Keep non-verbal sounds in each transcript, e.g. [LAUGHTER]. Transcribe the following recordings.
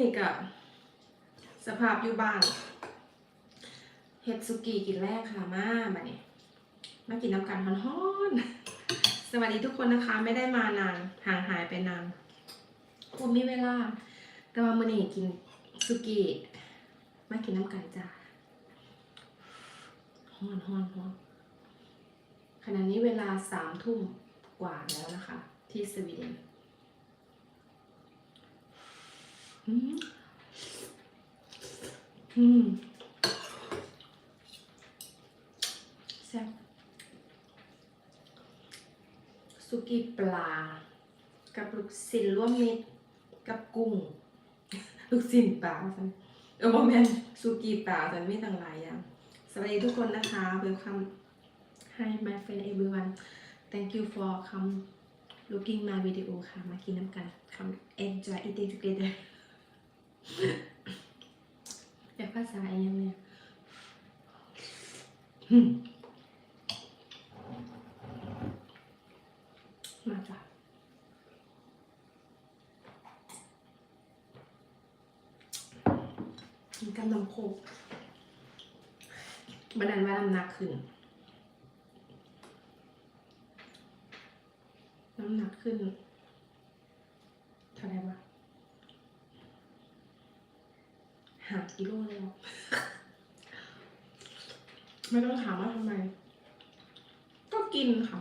นี้กับสภาพอยู่บ้านเฮ็ดสุกี้กินแรกค่ะมาบัดนี้มากินน้ำกันฮ้อนๆสวัสดีทุกคนนะคะ ไม่ได้มานานห่างหายไปนานผมมีเวลา แต่ว่ามื้อนี้กินสุกี้มากินน้ำกันจ้าฮ้อนฮ้อนฮ้อนขณะนี้เวลาสามทุ่มกว่าแล้วนะคะ ที่สวีเดน อืมแซ่บสุกี้ปลา กับลูกชิ้นร่วมมิตรกับกุ้ง ลูกชิ้นปลาสันเออโมเมนสุกี้ปลาสันมีต่างหลายอย่างสวัสดีทุกคนนะคะ welcome hi my friend everyone thank you for come looking my video ค่ะ มากินน้ำกัน come enjoy eating together อยากภาษาอะไรยังเนี่ยอืมมาจ้ะกินกับน้ำโคกบันดันว่าน้ำหนัก ขึ้น น้ำหนักขึ้นเท่าไหร่วะหากิโลแล้ว ไม่ต้องถามว่าทำไม ก็กินค่ะ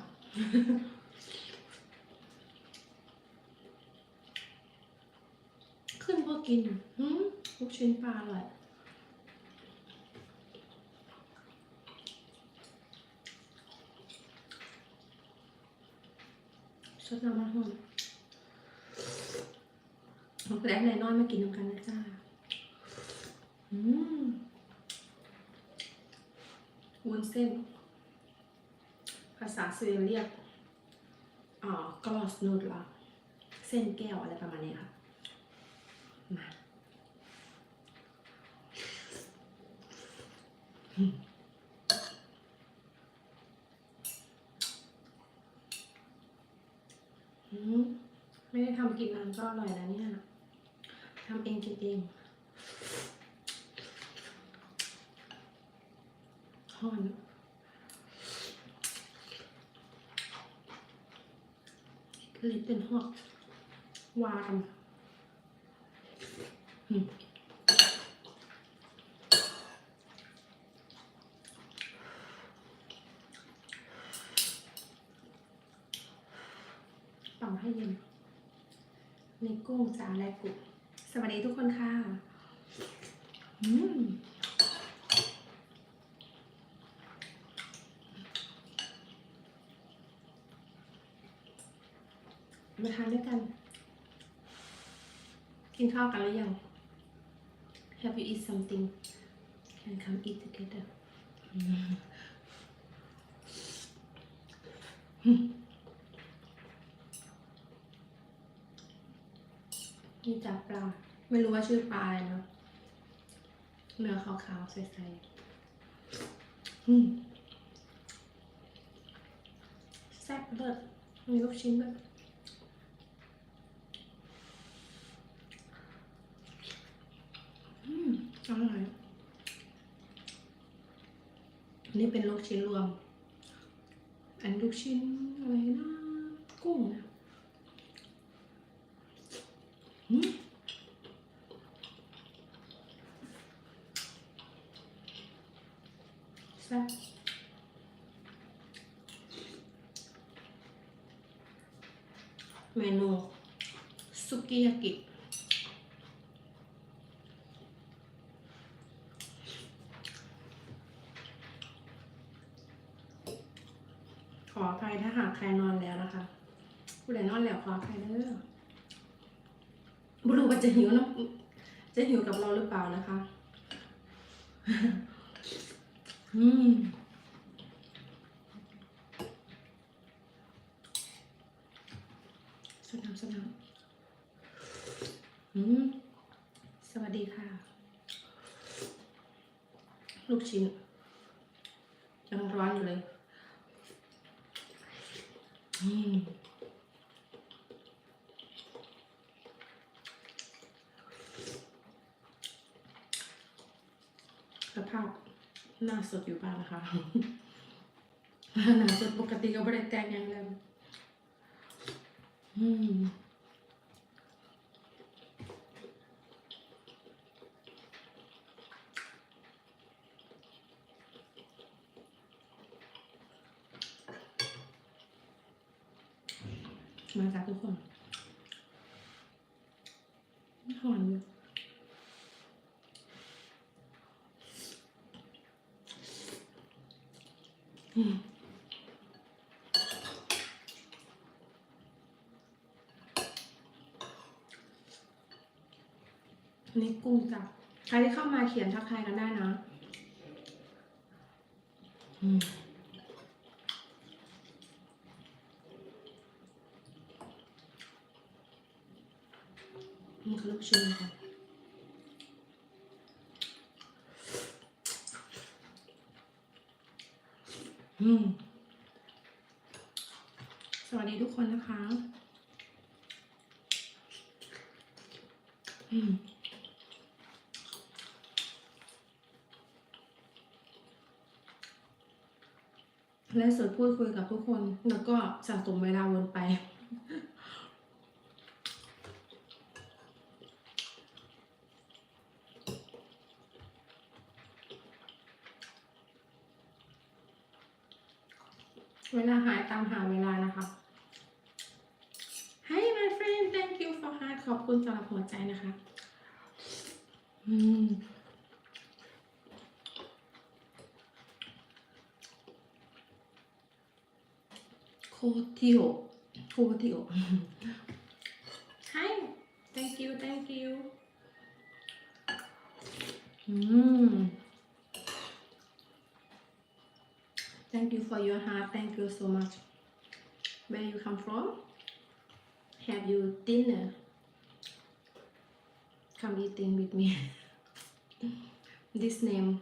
ขึ้นเพราะกินหืมลูกชิ้นปลาอร่อย สดน้ำมันหอมแล้วไหนนอนมากินน้ำกันนะจ้า อืมวุ้นเส้น ภาษาสวีเดนเรียกอ่ากลอสนูดละเส้นแก้วอะไรประมาณนี้ค่ะ มา ไม่ได้ทำกินนานก็อร่อยแล้วเนี่ยทำเองกินเองหอนลิปเป็นหอกวามอืมเป่าให้เย็นใน กุ้งจาและกุสวัสดีทุกคนค่ะอืมมาทานด้วยกัน กินข้าวกันหรือยัง Have you eat something can come eat together อื นี่จับปลา ไม่รู้ว่าชื่อปลาอะไรเนาะเนื้อขาวๆใสๆอืมแซ่บเลิศมีลูกชิ้นด้วยอืมอร่อยนนี้เป็นลูกชิ้นรวม อันลูกชิ้นอะไรนะ กุ้งนะอืม แซ่บเมนูสุกิยากิขออภัยถ้าหากใครนอนแล้วนะคะผู้ใดนอนแล้วขออภัยเด้อ ไม่รู้ว่าจะหิวนะจะหิวกับเราหรือเปล่านะคะ อืมสนามสนามอืมสวัสดีค่ะ ลูกชิ้นยังร้อนอยู่เลย อืม ภาพหน้าสดอยู่บ้างนะคะหน้าสดปกติก็ไม่ได้แต่งอย่างเลยอืมมาจากทุกคนหอนอยู่ อันนี้กุ้งจ้ะใครที่เข้ามาเขียนทักทายกันได้นะอืมนี่คือลูกชิ้นค่ะ สวัสดีทุกคนนะคะ อืมและสดพูดคุยกับทุกคน แล้วก็สะสมเวลาวนไป เวลาหายตามหาเวลานะคะ Hi my friend thank you for heart ขอบคุณสำหรับหัวใจนะคะอืมโคทิโอโคทิโอ Hi thank you thank you อืม for your heart. Thank you so much. Where you come from? Have you dinner? Come eat eating with me. [LAUGHS] this name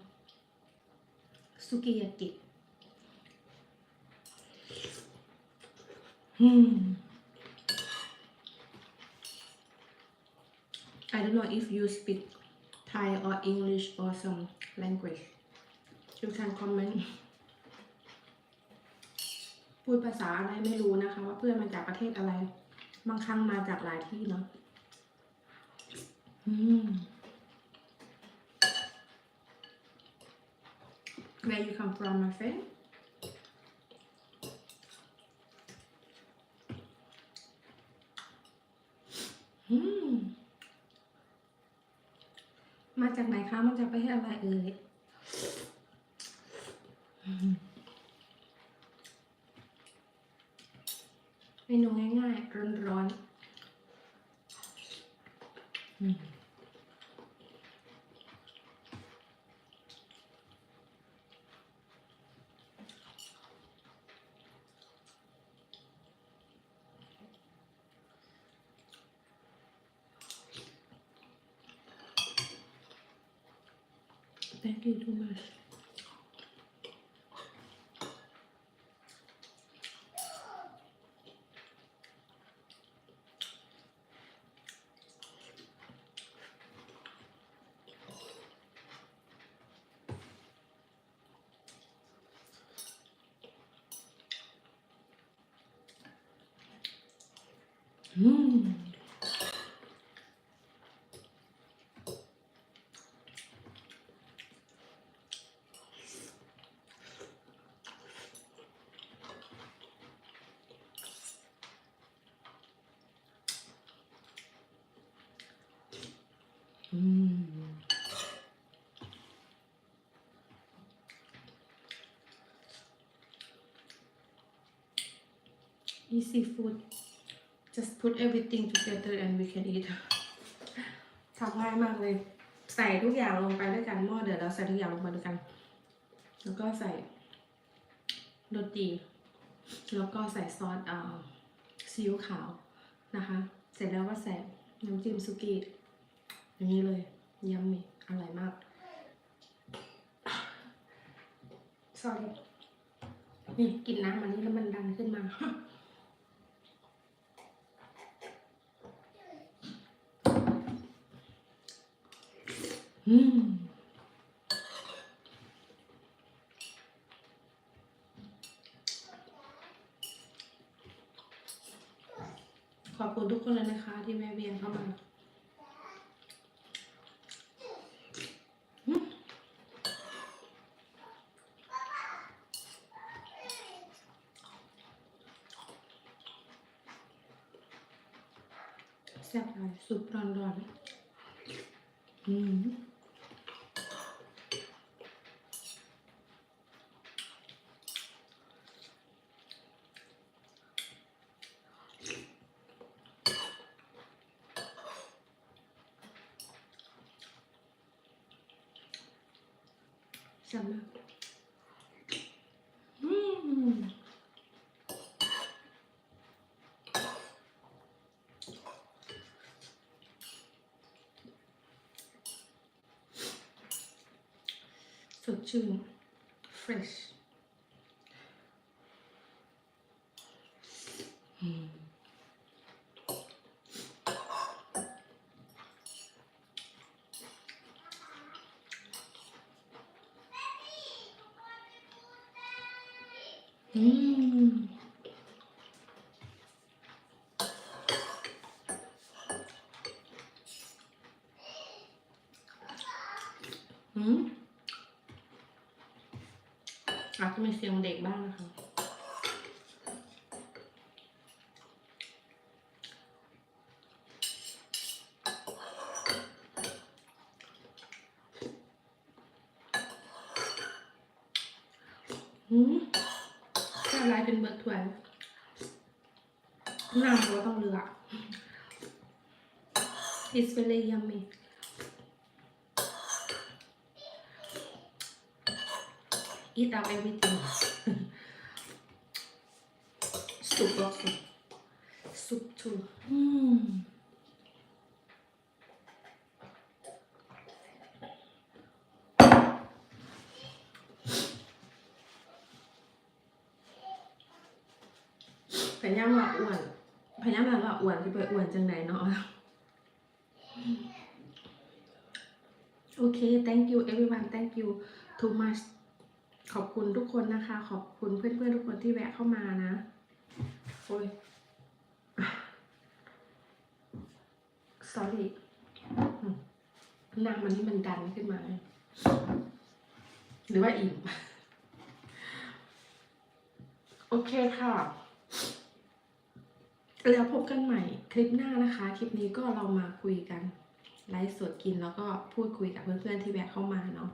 Sukiyaki. Hmm. I don't know if you speak Thai or English or some language. You can comment. [LAUGHS] พูดภาษาอะไรไม่รู้นะคะ ว่าเพื่อนมาจากประเทศอะไร บางครั้งมาจากหลายที่เนาะอ Where you come from my friend มมาจากไหนคะ มาจากประเทศอะไรเอ่ยอืม เมนูง่ายๆ ร้อนๆอืม Thank you too much. อืม อืม easy food just put everything together and we can eat ทำง่ายมากเลย ใส่ทุกอย่างลงไปด้วยกันหม้อเดือดแล้วใส่ทุกอย่างลงไปด้วยกัน แล้วก็ใส่โรตีแล้วก็ใส่ซอสอ่าซีอิ๊วขาวนะคะ เสร็จแล้วก็ใส่น้ำจิ้มซุกี้อย่างนี้เลยยำมีอร่อยมาก sorry นี่กินน้ำอันนี้แล้วมันดันขึ้นมา ขอบคุณทุกคนเลยนะคะ ที่แม่เบียนเข้ามา Summer. So chewy, fresh. Mm. อืมอาจจะมีเสียงเด็กบ้างนะคะอืม วย น้ำก็ต้องเลือก It's very yummy อีทเอา everything สุกแล้วสุกสุกทูอื พยายามว่าอ้วนพยายามว่าอ้วนที่ไปอ้วนจังไหนเนาะ โอเค thank you everyone thank you too much ขอบคุณทุกคนนะคะ ขอบคุณเพื่อนๆทุกคนที่แวะเข้ามานะ โอ้ย sorry อืมน้ำมันนี่มันดันขึ้นมา หรือว่าอิ่ม โอเคค่ะ แล้วพบกันใหม่คลิปหน้านะคะ คลิปนี้ก็เรามาคุยกันไลฟ์สดกินแล้วก็พูดคุยกับเพื่อนๆที่แวะเข้ามาเนาะ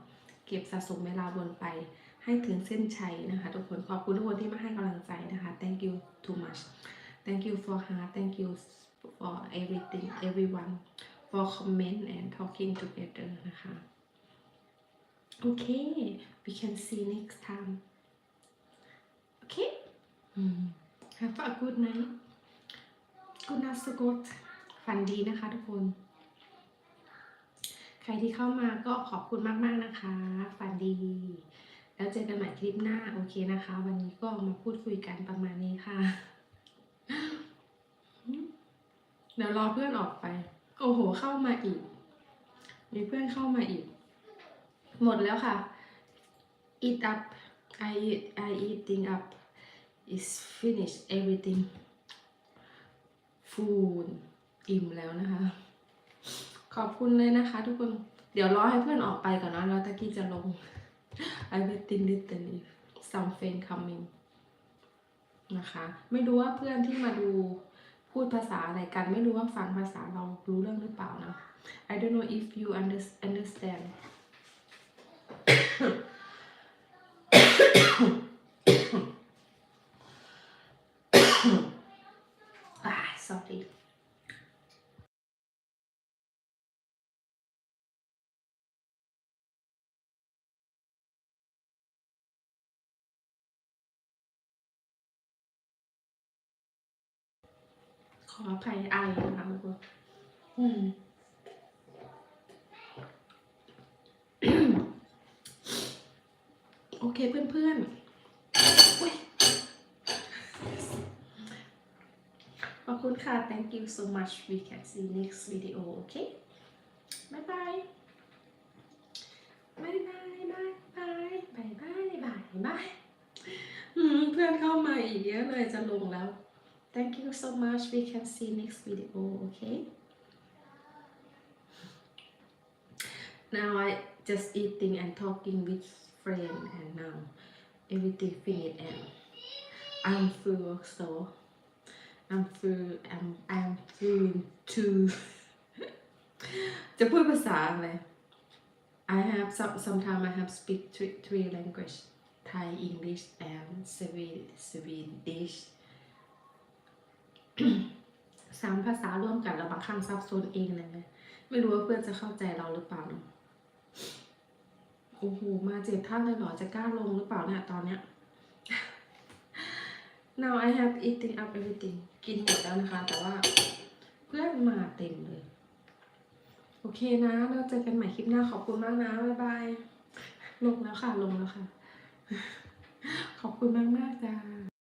เก็บสะสมเวลาวนไปให้ถึงเส้นชัยนะคะทุกคนขอบคุณทุกคนที่มาให้กำลังใจนะคะ thank you too much thank you for heart thank you for everything everyone for comment and talking together นะคะโอเค we can see next time โอเคอืม have a good night good night so good ฝันดีนะคะทุกคน ใครที่เข้ามาก็ขอบคุณมากๆนะคะ ฝันดี แล้วเจอกันใหม่คลิปหน้าโอเคนะคะ วันนี้ก็มาพูดคุยกันประมาณนี้ค่ะ เดี๋ยวรอเพื่อนออกไป โอ้โหเข้ามาอีก มีเพื่อนเข้ามาอีก หมดแล้วค่ะ eat up I eat I eating up is finished everything food อิ่มแล้วนะคะ ขอบคุณเลยนะคะ ทุกคน เดี๋ยวรอให้เพื่อนออกไปก่อนนะแล้วตะกี้จะลง I waiting little if some friend coming นะคะ ไม่รู้ว่าเพื่อนที่มาดูพูดภาษาอะไรกัน ไม่รู้ว่าฟังภาษาเรารู้เรื่องหรือเปล่านะ I don't know if you under, understand ah sorry ขออภัยไอนะคะทุกคนอืมโอเคเพื่อนๆอุ๊ยขอบคุณค่ะ thank you so much we can see next video โอเคบายบายบายบายบายบายบายบายบายบายอืมเพื่อนเข้ามาอีกเยอะเลยจะลงแล้ว thank you so much we can see next video okay now I just eating and talking with friend and now everything finished and I'm full so I'm full I'm I'm full too จะพูดภาษาอะไร I have some sometimes I have speak three three language Thai English and Swedish Swedish สามภาษาร่วมกันแล้วบางครั้งซับซ้อนเองเลยไมไม่รู้ว่าเพื่อนจะเข้าใจเราหรือเปล่าเนอะโอ้โหมาเจ็ดท่านเลยหรอจะกล้าลงหรือเปล่าเนี่ยตอนเนี้ย now I have eating up everything กินหมดแล้วนะคะ แต่ว่าเพื่อนมาเต็มเลย โอเคนะเราเจอกันใหม่คลิปหน้าขอบคุณมากนะ บ๊ายบาย ลงแล้วค่ะ ลงแล้วค่ะ ขอบคุณมากมากจ้า